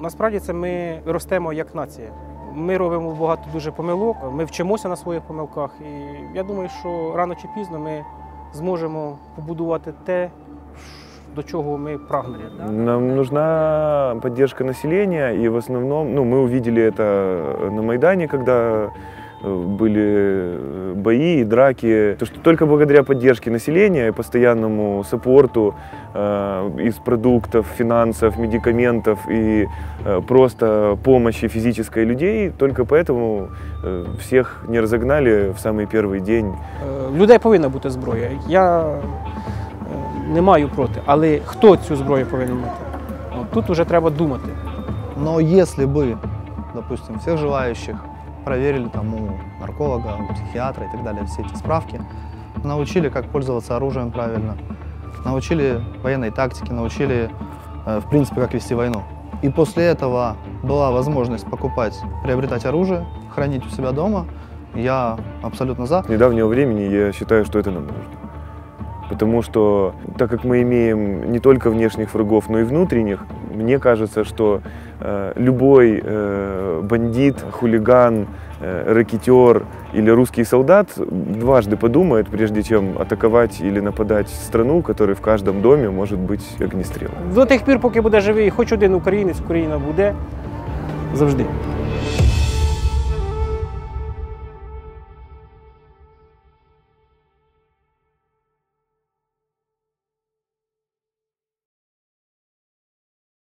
Насправді це ми ростемо як нація. Ми робимо багато дуже помилок, ми вчимося на своїх помилках. І я думаю, що рано чи пізно ми зможемо побудувати те, до чого ми прагнемо. Нам нужна поддержка населения, и в основном, ну, мы увидели это на Майдане, когда э, были бои и драки, то что только благодаря поддержке населения и постоянному саппорту э, из продуктов, финансов, медикаментов и э, просто помощи физической людей, только поэтому э, всех не разогнали в самый первый день Е, В людей повинна бути зброя. Я е, не маю проти, але хто цю зброю повинен мати? От Тут вже треба думати. Но если бы, допустим, всех желающих проверили там у нарколога, у психиатра и так далее, все эти справки, научили, как пользоваться оружием правильно, научили военной тактике, научили, э, в принципе, как вести войну. И после этого была возможность покупать, приобретать оружие, хранить у себя дома, я абсолютно за. С недавнего времени я считаю, что это нам нужно. Потому что, так как мы имеем не только внешних врагов, но и внутренних, мне кажется, что э, любой э, бандит, хулиган, э, рэкетер или русский солдат дважды подумает, прежде чем атаковать или нападать страну, в которой в каждом доме может быть огнестрел. До тих пір, поки буде живий хоч один українець, Україна буде завжди.